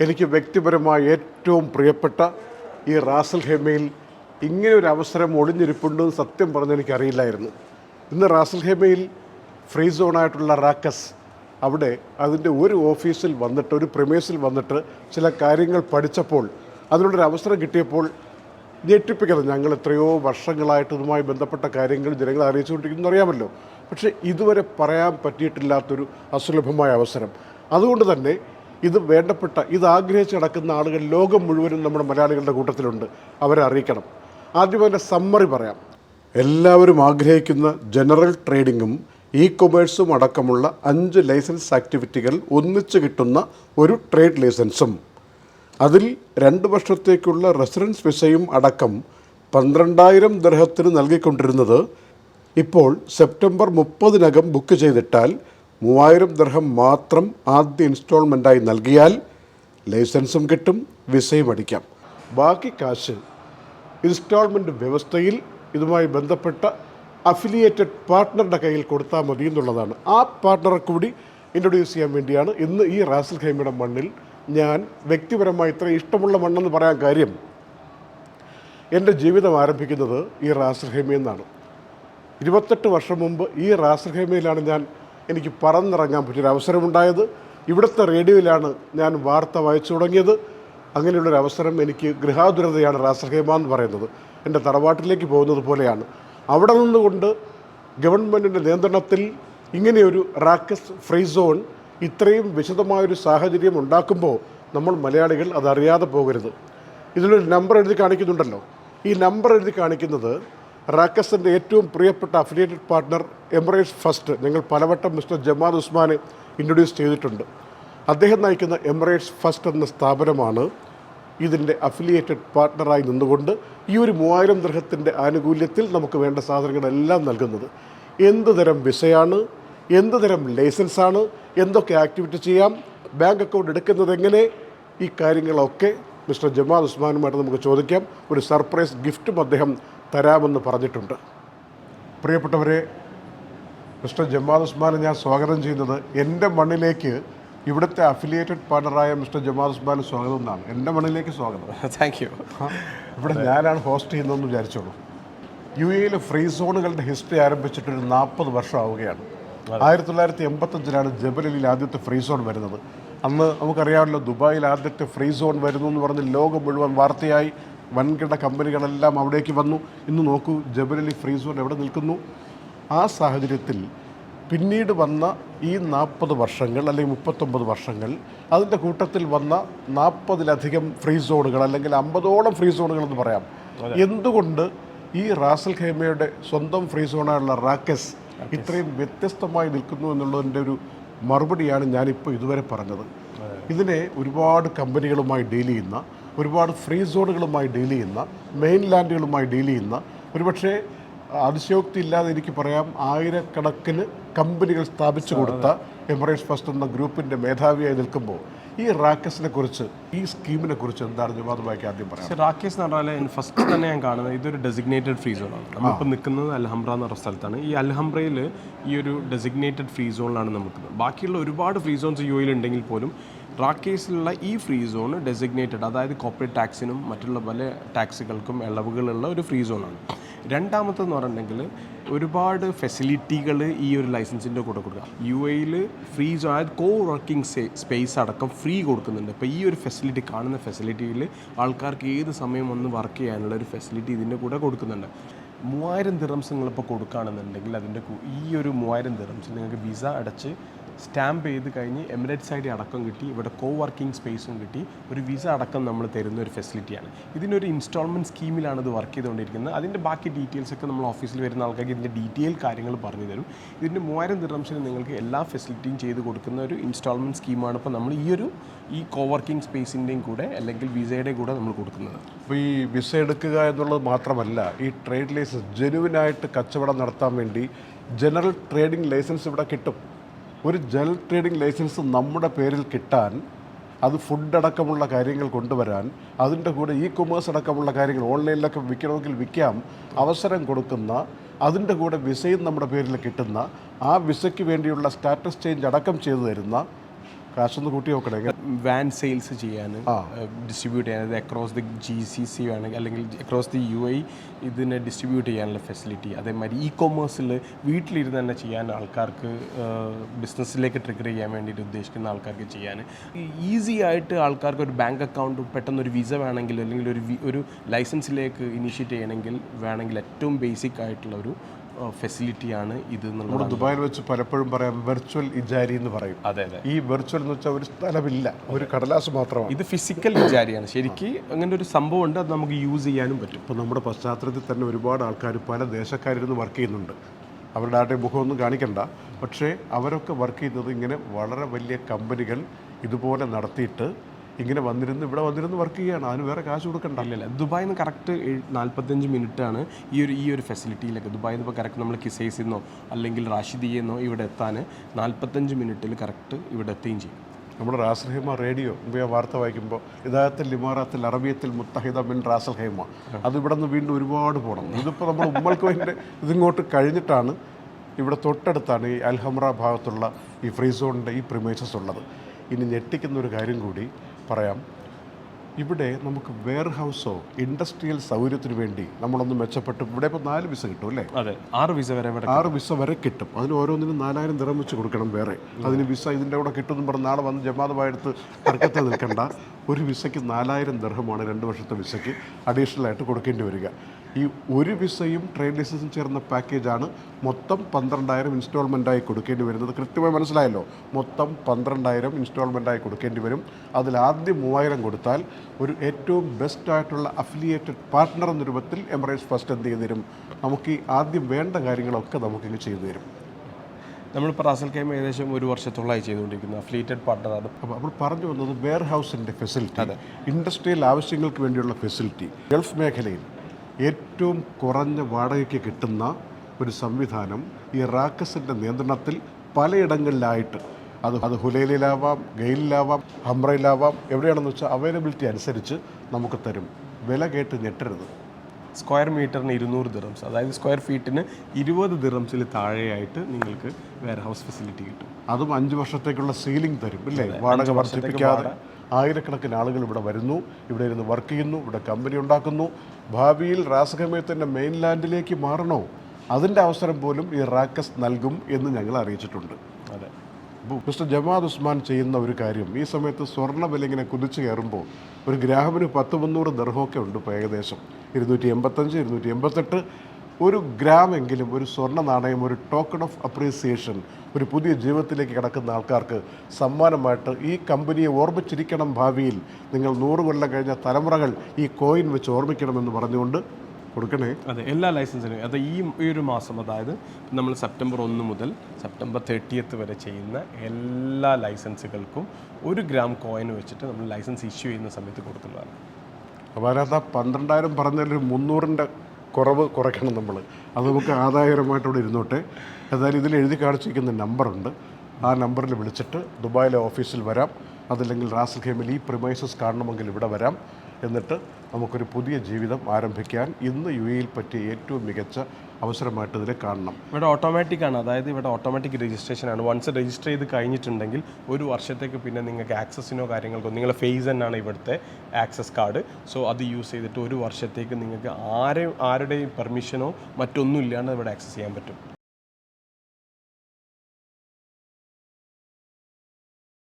എനിക്ക് വ്യക്തിപരമായി ഏറ്റവും പ്രിയപ്പെട്ട ഈ റാസൽ ഹെമയിൽ ഇങ്ങനെ ഒരു അവസരം ഒളിഞ്ഞിരിപ്പുണ്ടെന്ന് സത്യം പറഞ്ഞ് എനിക്കറിയില്ലായിരുന്നു. ഇന്ന് റാസൽ ഹെമയിൽ ഫ്രീ സോണായിട്ടുള്ള റാക്കസ് അവിടെ അതിന്റെ ഒരു ഓഫീസിൽ വന്നിട്ട് ഒരു പ്രിമേസിൽ വന്നിട്ട് ചില കാര്യങ്ങൾ പഠിച്ചപ്പോൾ അതിനുള്ളൊരു അവസരം കിട്ടിയപ്പോൾ ഞെട്ടിപ്പിക്കുന്നത് ഞങ്ങൾ എത്രയോ വർഷങ്ങളായിട്ട് ഇതുമായി ബന്ധപ്പെട്ട കാര്യങ്ങൾ ജനങ്ങളെ അറിയിച്ചുകൊണ്ടിരിക്കുന്നു അറിയാമല്ലോ. പക്ഷേ ഇതുവരെ പറയാൻ പറ്റിയിട്ടില്ലാത്തൊരു അസുലഭമായ അവസരം. അതുകൊണ്ട് തന്നെ ഇത് വേണ്ടപ്പെട്ട ഇത് ആഗ്രഹിച്ച് നടക്കുന്ന ആളുകൾ ലോകം മുഴുവനും നമ്മുടെ മലയാളികളുടെ കൂട്ടത്തിലുണ്ട്. അവരെ അറിയിക്കണം. ആദ്യം അതിന്റെ സമ്മറി പറയാം. എല്ലാവരും ആഗ്രഹിക്കുന്ന ജനറൽ ട്രേഡിങ്ങും ഇ കൊമേഴ്സും അടക്കമുള്ള അഞ്ച് ലൈസൻസ് ആക്ടിവിറ്റികൾ ഒന്നിച്ച് കിട്ടുന്ന ഒരു ട്രേഡ് ലൈസൻസും അതിൽ രണ്ട് വർഷത്തേക്കുള്ള റെസിഡൻസ് വിസയും അടക്കം പന്ത്രണ്ടായിരം ദർഹത്തിന് നൽകിക്കൊണ്ടിരുന്നത് ഇപ്പോൾ സെപ്റ്റംബർ മുപ്പതിനകം ബുക്ക് ചെയ്തിട്ടാൽ മൂവായിരം ദർഹം മാത്രം ആദ്യ ഇൻസ്റ്റാൾമെന്റായി നൽകിയാൽ ലൈസൻസും കിട്ടും വിസയും അടിക്കാം. ബാക്കി കാശ് ഇൻസ്റ്റാൾമെന്റ് വ്യവസ്ഥയിൽ ഇതുമായി ബന്ധപ്പെട്ട അഫിലിയേറ്റഡ് പാർട്ട്ണറുടെ കയ്യിൽ കൊടുത്താൽ മതി എന്നുള്ളതാണ്. ആ പാർട്ട്ണറെ കൂടി ഇൻട്രൊഡ്യൂസ് ചെയ്യാൻ വേണ്ടിയാണ് ഇന്ന് ഈ റാസൽ ഖൈമയുടെ മണ്ണിൽ ഞാൻ വ്യക്തിപരമായി ഇത്ര ഇഷ്ടമുള്ള മണ്ണെന്ന് പറയാൻ കാര്യം എന്റെ ജീവിതം ആരംഭിക്കുന്നത് ഈ റാസൽ ഖൈമയിൽ നിന്നാണ്. ഇരുപത്തെട്ട് വർഷം മുമ്പ് ഈ റാസൽ ഖൈമയിലാണ് ഞാൻ എനിക്ക് പറന്നിറങ്ങാൻ പറ്റിയൊരു അവസരമുണ്ടായത്. ഇവിടുത്തെ റേഡിയോയിലാണ് ഞാൻ വാർത്ത വായിച്ചു തുടങ്ങിയത്. അങ്ങനെയുള്ളൊരു അവസരം എനിക്ക് ഗൃഹാതുരതയാണ് റാസൽ എന്ന് പറയുന്നത്. എന്റെ തറവാട്ടിലേക്ക് പോകുന്നത് പോലെയാണ്. അവിടെ നിന്നുകൊണ്ട് ഗവൺമെന്റിന്റെ നിയന്ത്രണത്തിൽ ഇങ്ങനെയൊരു റാക്കസ് ഫ്രീ സോൺ ഇത്രയും വിശദമായൊരു സാഹചര്യം ഉണ്ടാക്കുമ്പോൾ നമ്മൾ മലയാളികൾ അതറിയാതെ പോകരുത്. ഇതിലൊരു നമ്പർ എഴുതി കാണിക്കുന്നുണ്ടല്ലോ. ഈ നമ്പർ എഴുതി കാണിക്കുന്നത് റാക്കസിന്റെ ഏറ്റവും പ്രിയപ്പെട്ട അഫിലിയേറ്റഡ് പാർട്ട്ണർ എമിറേറ്റ്സ് ഫസ്റ്റ് ഞങ്ങൾ പലവട്ടം മിസ്റ്റർ ജമാൽ ഉസ്മാൻ ഇൻട്രൊഡ്യൂസ് ചെയ്തിട്ടുണ്ട്. അദ്ദേഹം നയിക്കുന്ന എമിറേറ്റ്സ് ഫസ്റ്റ് എന്ന സ്ഥാപനമാണ് ഇതിന്റെ അഫിലിയേറ്റഡ് പാർട്ട്ണറായി നിന്നുകൊണ്ട് ഈ ഒരു മൂവായിരം ദൃഹത്തിന്റെ ആനുകൂല്യത്തിൽ നമുക്ക് വേണ്ട സാധനങ്ങളെല്ലാം നൽകുന്നത്. എന്ത് തരം വിസയാണ് എന്ത് തരം ലൈസൻസാണ് എന്തൊക്കെ ആക്ടിവിറ്റി ചെയ്യാം ബാങ്ക് അക്കൗണ്ട് എടുക്കുന്നത് എങ്ങനെ ഈ കാര്യങ്ങളൊക്കെ മിസ്റ്റർ ജമാൽ ഉസ്മാനുമായിട്ട് നമുക്ക് ചോദിക്കാം. ഒരു സർപ്രൈസ് ഗിഫ്റ്റും അദ്ദേഹം തരാമെന്ന് പറഞ്ഞിട്ടുണ്ട്. പ്രിയപ്പെട്ടവരെ മിസ്റ്റർ ജമാദ് ഉസ്മാനെ ഞാൻ സ്വാഗതം ചെയ്യുന്നത് എന്റെ മണ്ണിലേക്ക് ഇവിടുത്തെ അഫിലിയേറ്റഡ് പാർട്ണറായ മിസ്റ്റർ ജമാദ് ഉസ്മാൻ സ്വാഗതം എന്നാണ്. എന്റെ മണ്ണിലേക്ക് സ്വാഗതം. താങ്ക് യു ഇവിടെ ഞാനാണ് ഹോസ്റ്റ് ചെയ്യുന്നതെന്ന് വിചാരിച്ചോളൂ. യു എയിലെ ഫ്രീ സോണുകളുടെ ഹിസ്റ്ററി ആരംഭിച്ചിട്ടൊരു നാൽപ്പത് വർഷം ആവുകയാണ് ആയിരത്തി തൊള്ളായിരത്തി എൺപത്തഞ്ചിലാണ് ജബലലിൽ ആദ്യത്തെ ഫ്രീ സോൺ വരുന്നത്. അന്ന് നമുക്കറിയാമല്ലോ ദുബായിൽ ആദ്യത്തെ ഫ്രീ സോൺ വരുന്നു എന്ന് പറഞ്ഞ് ലോകം മുഴുവൻ വാർത്തയായി. വൻകിട കമ്പനികളെല്ലാം അവിടേക്ക് വന്നു. ഇന്ന് നോക്കൂ ജബലലി ഫ്രീ സോൺ എവിടെ നിൽക്കുന്നു? ആ സാഹചര്യത്തിൽ പിന്നീട് വന്ന ഈ നാൽപ്പത് വർഷങ്ങൾ അല്ലെങ്കിൽ മുപ്പത്തൊമ്പത് വർഷങ്ങൾ അതിന്റെ കൂട്ടത്തിൽ വന്ന നാൽപ്പതിലധികം ഫ്രീ സോണുകൾ അല്ലെങ്കിൽ അമ്പതോളം ഫ്രീ സോണുകൾ എന്ന് പറയാം. എന്തുകൊണ്ട് ഈ റാസൽ ഖൈമയുടെ സ്വന്തം ഫ്രീ സോണായുള്ള റാക്കസ്. ഇത്രയും വ്യത്യസ്തമായി നിൽക്കുന്നു എന്നുള്ളതിന്റെ ഒരു മറുപടിയാണ് ഞാനിപ്പോൾ ഇതുവരെ പറഞ്ഞത്. ഇതിനെ ഒരുപാട് കമ്പനികളുമായി ഡീൽ ചെയ്യുന്ന ഒരുപാട് ഫ്രീ സോണുകളുമായി ഡീൽ ചെയ്യുന്ന മെയിൻ ലാൻഡുകളുമായി ഡീൽ ചെയ്യുന്ന ഒരുപക്ഷെ അതിശയോക്തി ഇല്ലാതെ എനിക്ക് പറയാം ആയിരക്കണക്കിന് കമ്പനികൾ സ്ഥാപിച്ചു കൊടുത്ത എമിറേറ്റ്സ് ഫസ്റ്റ് എന്ന ഗ്രൂപ്പിന്റെ മേധാവിയായി നിൽക്കുമ്പോൾ ഈ റാക്കേസിനെ കുറിച്ച് ഈ സ്കീമിനെ കുറിച്ച് എന്താണ് ജമാദുമായിക്ക് ആദ്യം പറയാം റാക്കേസ് എന്ന് പറഞ്ഞാൽ ഫസ്റ്റ് തന്നെ ഞാൻ കാണുന്നത് ഇതൊരു ഡെസിഗ്നേറ്റഡ് ഫ്രീ സോണാണ് നമ്മളിപ്പോൾ നിൽക്കുന്നത് അൽഹംബ്ര എന്ന് പറഞ്ഞ സ്ഥലത്താണ്. ഈ അൽഹംബ്രയിൽ ഈ ഒരു ഡെസിഗ്നേറ്റഡ് ഫ്രീ സോണിലാണ് നമുക്ക് ബാക്കിയുള്ള ഒരുപാട് ഫ്രീ സോൺസ് യു എയിൽ ഉണ്ടെങ്കിൽ പോലും റാക്കേസിലുള്ള ഈ ഫ്രീ സോൺ ഡെസിഗ്നേറ്റഡ് അതായത് കോർപ്പറേറ്റ് ടാക്സിനും മറ്റുള്ള പല ടാക്സുകൾക്കും ഇളവുകളുള്ള ഒരു ഫ്രീ സോണാണ്. രണ്ടാമത്തെന്ന് പറഞ്ഞിട്ടുണ്ടെങ്കിൽ ഒരുപാട് ഫെസിലിറ്റികൾ ഈ ഒരു ലൈസൻസിന്റെ കൂടെ കൊടുക്കുക. യു എയിൽ ഫ്രീ സോൺ അതായത് കോ വർക്കിംഗ് സ്പേസ് അടക്കം ഫ്രീ കൊടുക്കുന്നുണ്ട്. അപ്പോൾ ഈ ഒരു ഫെസിലിറ്റി കാണുന്ന ഫെസിലിറ്റിയിൽ ആൾക്കാർക്ക് ഏത് സമയം ഒന്ന് വർക്ക് ചെയ്യാനുള്ള ഒരു ഫെസിലിറ്റി ഇതിന്റെ കൂടെ കൊടുക്കുന്നുണ്ട്. മൂവായിരം ദിറംസ് നിങ്ങളിപ്പോൾ കൊടുക്കുകയാണെന്നുണ്ടെങ്കിൽ അതിന്റെ ഈ ഒരു മൂവായിരം ദിറംസ് നിങ്ങൾക്ക് വിസ അടച്ച് സ്റ്റാമ്പ് ചെയ്ത് കഴിഞ്ഞ് എമിറേറ്റ്സ് സൈഡിൽ അടക്കം കിട്ടി ഇവിടെ കോ വർക്കിംഗ് സ്പേസും കിട്ടി. ഒരു വിസ അടക്കം നമ്മൾ തരുന്ന ഒരു ഫെസിലിറ്റിയാണ് ഇതിനൊരു ഇൻസ്റ്റാൾമെന്റ് സ്കീമിലാണ് ഇത് വർക്ക് ചെയ്തുകൊണ്ടിരിക്കുന്നത്. അതിന്റെ ബാക്കി ഡീറ്റെയിൽസ് ഒക്കെ നമ്മൾ ഓഫീസിൽ വരുന്ന ആൾക്കാർക്ക് ഇതിന്റെ ഡീറ്റെയിൽ കാര്യങ്ങൾ പറഞ്ഞു തരും. ഇതിന്റെ മൂവായിരം ദിറംസിന് നിങ്ങൾക്ക് എല്ലാ ഫെസിലിറ്റിയും ചെയ്ത് കൊടുക്കുന്ന ഒരു ഇൻസ്റ്റാൾമെന്റ് സ്കീമാണ് ഇപ്പോൾ നമ്മൾ ഈ ഒരു ഈ കോ വർക്കിംഗ് സ്പേസിന്റെയും കൂടെ അല്ലെങ്കിൽ വിസയുടെ കൂടെ നമ്മൾ കൊടുക്കുന്നത്. അപ്പോൾ ഈ വിസ എടുക്കുക എന്നുള്ളത് മാത്രമല്ല ഈ ട്രേഡ് ലൈസൻസ് ജെനുവിനായിട്ട് കച്ചവടം നടത്താൻ വേണ്ടി ജനറൽ ട്രേഡിംഗ് ലൈസൻസ് ഇവിടെ കിട്ടും. ഒരു ജൽ ട്രേഡിംഗ് ലൈസൻസ് നമ്മുടെ പേരിൽ കിട്ടാൻ അത് ഫുഡ് അടക്കമുള്ള കാര്യങ്ങൾ കൊണ്ടുവരാൻ അതിന്റെ കൂടെ ഇ കൊമേഴ്സ് അടക്കമുള്ള കാര്യങ്ങൾ ഓൺലൈനിലൊക്കെ വിൽക്കണമെങ്കിൽ വിൽക്കാം അവസരം കൊടുക്കുന്ന അതിന്റെ കൂടെ വിസയും നമ്മുടെ പേരിൽ കിട്ടുന്ന ആ വിസയ്ക്ക് വേണ്ടിയുള്ള സ്റ്റാറ്റസ് ചേഞ്ച് അടക്കം ചെയ്തു തരുന്ന കാശൊന്ന് കൂട്ടി നോക്കണേ. വാൻ സെയിൽസ് ചെയ്യാൻ ഡിസ്ട്രിബ്യൂട്ട് ചെയ്യാൻ അതായത് across the G C C വേണമെങ്കിൽ അല്ലെങ്കിൽ അക്രോസ് ദി യു ഐ ഇതിനെ ഡിസ്ട്രിബ്യൂട്ട് ചെയ്യാനുള്ള ഫെസിലിറ്റി അതേമാതിരി ഇ കൊമേഴ്സിൽ വീട്ടിലിരുന്ന് തന്നെ ചെയ്യാൻ ആൾക്കാർക്ക് ബിസിനസ്സിലേക്ക് ട്രിഗർ ചെയ്യാൻ വേണ്ടിയിട്ട് ഉദ്ദേശിക്കുന്ന ആൾക്കാർക്ക് ചെയ്യാൻ. ഈസി ആയിട്ട് ആൾക്കാർക്ക് ഒരു ബാങ്ക് അക്കൗണ്ട് പെട്ടെന്ന് ഒരു വിസ വേണമെങ്കിൽ അല്ലെങ്കിൽ ഒരു ഒരു ലൈസൻസിലേക്ക് ഇനിഷ്യേറ്റ് ചെയ്യണമെങ്കിൽ വേണമെങ്കിൽ ഏറ്റവും ബേസിക് ആയിട്ടുള്ള ഒരു ഫെസിലിറ്റിയാണ് ഇത് നമ്മുടെ ദുബായിൽ വെച്ച് പലപ്പോഴും പറയാം വെർച്വൽ ഇജാരി എന്ന് പറയും. അതെ അതെ. ഈ വെർച്വൽ എന്ന് വെച്ചാൽ ഒരു സ്ഥലമില്ല ഒരു കടലാസ് മാത്രമാണ്. ഇത് ഫിസിക്കൽ ഇജാരിയാണ് ശരിക്ക് അങ്ങനെ ഒരു സംഭവം ഉണ്ട് അത് നമുക്ക് യൂസ് ചെയ്യാനും പറ്റും. ഇപ്പോൾ നമ്മുടെ പശ്ചാത്തലത്തിൽ തന്നെ ഒരുപാട് ആൾക്കാർ പല ദേശക്കാരിരുന്ന് വർക്ക് ചെയ്യുന്നുണ്ട്. അവരുടെ ആരുടെ മുഖമൊന്നും കാണിക്കണ്ട. പക്ഷേ അവരൊക്കെ വർക്ക് ചെയ്യുന്നത് ഇങ്ങനെ വളരെ വലിയ കമ്പനികൾ ഇതുപോലെ നടത്തിയിട്ട് ഇങ്ങനെ വന്നിരുന്ന് ഇവിടെ വന്നിരുന്ന് വർക്ക് ചെയ്യുകയാണ് അതിന് വേറെ കാശ് കൊടുക്കണ്ട. ഇല്ല ദുബായിൽ നിന്ന് കറക്റ്റ് നാൽപ്പത്തഞ്ച് മിനിറ്റ് ആണ് ഈ ഒരു ഈ ഒരു ഫെസിലിറ്റിയിലൊക്കെ ദുബായിൽ നിന്ന് ഇപ്പോൾ കറക്റ്റ് നമ്മൾ കിസൈസിൽ നിന്നോ അല്ലെങ്കിൽ റാഷിദിയിൽ നിന്നോ ഇവിടെ എത്താൻ നാൽപ്പത്തഞ്ച് മിനിറ്റിൽ കറക്റ്റ് ഇവിടെ എത്തുകയും ചെയ്യും. നമ്മുടെ റാസൽ ഹൈമ റേഡിയോ മുമ്പ് വാർത്ത വായിക്കുമ്പോൾ ഇതായത്തിൽ ലിമാറാത്തിൽ അറബിയത്തിൽ മുത്തഹിദ ബിൻ റാസൽ ഹൈമ. അത് ഇവിടെ നിന്ന് വീണ്ടും ഒരുപാട് പോകണം ഇതിപ്പോൾ നമ്മൾ ഉമ്മൽക്കോയിന്റെ ഇതിങ്ങോട്ട് കഴിഞ്ഞിട്ടാണ് ഇവിടെ തൊട്ടടുത്താണ് ഈ അൽഹമ്ര ഭാഗത്തുള്ള ഈ ഫ്രീ സോണിന്റെ ഈ പ്രിമേസസ് ഉള്ളത്. ഇനി ഞെട്ടിക്കുന്ന ഒരു കാര്യം കൂടി പറയാം. ഇവിടെ നമുക്ക് വെയർ ഹൗസോ ഇൻഡസ്ട്രിയൽ സൗകര്യത്തിന് വേണ്ടി നമ്മളൊന്ന് മെച്ചപ്പെട്ടു ഇവിടെ ഇപ്പോൾ നാല് വിസ കിട്ടും അല്ലേ? അതെ ആറ് വിസ വരെ ആറ് വിസ വരെ കിട്ടും. അതിന് ഓരോന്നിനും നാലായിരം ദിറം വെച്ച് കൊടുക്കണം വേറെ. അതിന് വിസ ഇതിന്റെ കൂടെ കിട്ടുമെന്ന് പറഞ്ഞ് നാളെ വന്ന് ജമാതമായെടുത്ത് തർക്കത്തിൽ നിൽക്കണ്ട. ഒരു വിസയ്ക്ക് നാലായിരം ദർഹമാണ് രണ്ട് വർഷത്തെ വിസയ്ക്ക് അഡീഷണൽ ആയിട്ട് കൊടുക്കേണ്ടി വരിക. ഈ ഒരു വിസയും ട്രേഡ് ലൈസൻസും ചേർന്ന പാക്കേജാണ് മൊത്തം പന്ത്രണ്ടായിരം ഇൻസ്റ്റാൾമെന്റായി കൊടുക്കേണ്ടി വരുന്നത്. കൃത്യമായി മനസ്സിലായല്ലോ? മൊത്തം പന്ത്രണ്ടായിരം ഇൻസ്റ്റാൾമെന്റായി കൊടുക്കേണ്ടി വരും. അതിൽ ആദ്യം മൂവായിരം കൊടുത്താൽ ഒരു ഏറ്റവും ബെസ്റ്റ് ആയിട്ടുള്ള അഫിലിയേറ്റഡ് പാർട്ട്ണർ എന്ന രൂപത്തിൽ എമറേറ്റ്സ് ഫസ്റ്റ് എന്ത് ചെയ്തു തരും നമുക്ക് ഈ ആദ്യം വേണ്ട കാര്യങ്ങളൊക്കെ നമുക്കിങ്ങ് ചെയ്തു തരും നമ്മളിപ്പോൾ റാസൽ കൈമ ഏകദേശം ഒരു വർഷത്തോളമായി ചെയ്തുകൊണ്ടിരിക്കുന്ന. ഫ്ലീറ്റഡ് പാർട്ണർ ആണ്. അപ്പോൾ നമ്മൾ പറഞ്ഞു വന്നത് വെയർ ഹൗസിന്റെ ഫെസിലിറ്റി അതെ. ഇൻഡസ്ട്രിയൽ ആവശ്യങ്ങൾക്ക് വേണ്ടിയുള്ള ഫെസിലിറ്റി ഗൾഫ് മേഖലയിൽ ഏറ്റവും കുറഞ്ഞ വാടകയ്ക്ക് കിട്ടുന്ന ഒരു സംവിധാനം ഈ റാക്കസിന്റെ നിയന്ത്രണത്തിൽ പലയിടങ്ങളിലായിട്ട് അത് അത് ഹുലയിലാവാം ഗെയിലിലാവാം ഹംറയിലാവാം എവിടെയാണെന്ന് വെച്ചാൽ അവൈലബിലിറ്റി അനുസരിച്ച് നമുക്ക് തരും. വില കേട്ട് ഞെട്ടരുത്. സ്ക്വയർ മീറ്ററിന് ഇരുന്നൂറ് ദിറംസ് അതായത് സ്ക്വയർ ഫീറ്റിന് ഇരുപത് ദിറംസിൽ താഴെയായിട്ട് നിങ്ങൾക്ക് വെയർ ഹൗസ് ഫെസിലിറ്റി കിട്ടും. അതും അഞ്ച് വർഷത്തേക്കുള്ള സീലിംഗ് തരും അല്ലേ വാടക വർദ്ധിപ്പിക്കാതെ ആയിരക്കണക്കിന് ആളുകൾ ഇവിടെ വരുന്നു ഇവിടെ ഇരുന്ന് വർക്ക് ചെയ്യുന്നു ഇവിടെ കമ്പനി ഉണ്ടാക്കുന്നു. ഭാവിയിൽ റാസഖമയത്തിന്റെ മെയിൻലാൻഡിലേക്ക് മാറണോ? അതിന്റെ അവസരം പോലും ഈ റാക്കസ് നൽകും എന്ന് ഞങ്ങൾ അറിയിച്ചിട്ടുണ്ട്. അതെ. മിസ്റ്റർ ജമാദ് ഉസ്മാൻ ചെയ്യുന്ന ഒരു കാര്യം ഈ സമയത്ത് സ്വർണ ഇങ്ങനെ കുതിച്ചു കയറുമ്പോൾ ഒരു ഗ്രാമിന് പത്ത് മുന്നൂറ് ദർഹമൊക്കെ ഉണ്ട് ഇപ്പോൾ ഏകദേശം. ഇരുന്നൂറ്റി എൺപത്തഞ്ച് ഇരുന്നൂറ്റി എൺപത്തെട്ട്. ഒരു ഗ്രാമെങ്കിലും ഒരു സ്വർണ നാണയം ഒരു ടോക്കൺ ഓഫ് അപ്രീസിയേഷൻ ഒരു പുതിയ ജീവിതത്തിലേക്ക് കിടക്കുന്ന ആൾക്കാർക്ക് സമ്മാനമായിട്ട് ഈ കമ്പനിയെ ഓർമ്മിച്ചിരിക്കണം ഭാവിയിൽ. നിങ്ങൾ നൂറ് കൊല്ലം കഴിഞ്ഞ തലമുറകൾ ഈ കോയിൻ വെച്ച് ഓർമ്മിക്കണമെന്ന് പറഞ്ഞുകൊണ്ട് കൊടുക്കണേ. അതെ എല്ലാ ലൈസൻസിനും. അത് ഈ ഈ ഒരു മാസം അതായത് നമ്മൾ സെപ്റ്റംബർ ഒന്ന് മുതൽ സെപ്റ്റംബർ തേർട്ടിയത്ത് വരെ ചെയ്യുന്ന എല്ലാ ലൈസൻസുകൾക്കും ഒരു ഗ്രാം കോയിൻ വെച്ചിട്ട് നമ്മൾ ലൈസൻസ് ഇഷ്യൂ ചെയ്യുന്ന സമയത്ത് കൊടുക്കുന്നതാണ് അപ്പോൾ അതിനകത്ത് ആ പന്ത്രണ്ടായിരം പറഞ്ഞൊരു മുന്നൂറിന്റെ കുറവ് കുറയ്ക്കണം നമ്മൾ. അത് നമുക്ക് ആദായകരമായിട്ട് ഇവിടെ ഇരുന്നോട്ടെ. ഏതായാലും ഇതിൽ എഴുതി കാണിച്ചിരിക്കുന്ന നമ്പറുണ്ട് ആ നമ്പറിൽ വിളിച്ചിട്ട് ദുബായിലെ ഓഫീസിൽ വരാം. അതല്ലെങ്കിൽ റാസൽ ഖേമിൽ ഈ പ്രിമൈസസ് കാണണമെങ്കിൽ ഇവിടെ വരാം. എന്നിട്ട് നമുക്കൊരു പുതിയ ജീവിതം ആരംഭിക്കാൻ ഇന്ന് യു എയിൽ പറ്റിയ ഏറ്റവും മികച്ച അവസരമായിട്ട് ഇതിനെ കാണണം. ഇവിടെ ഓട്ടോമാറ്റിക് ആണ്. അതായത് ഇവിടെ ഓട്ടോമാറ്റിക് രജിസ്ട്രേഷൻ ആണ്. വൺസ് രജിസ്റ്റർ ചെയ്ത് കഴിഞ്ഞിട്ടുണ്ടെങ്കിൽ ഒരു വർഷത്തേക്ക് പിന്നെ നിങ്ങൾക്ക് ആക്സസിനോ കാര്യങ്ങൾക്കോ നിങ്ങളുടെ ഫേസ് തന്നെയാണ് ഇവിടുത്തെ ആക്സസ് കാർഡ് സോ അത് യൂസ് ചെയ്തിട്ട് ഒരു വർഷത്തേക്ക് നിങ്ങൾക്ക് ആരെ ആരുടെയും പെർമിഷനോ മറ്റൊന്നും ഇല്ലാണ്ട് ഇവിടെ ആക്സസ് ചെയ്യാൻ പറ്റും.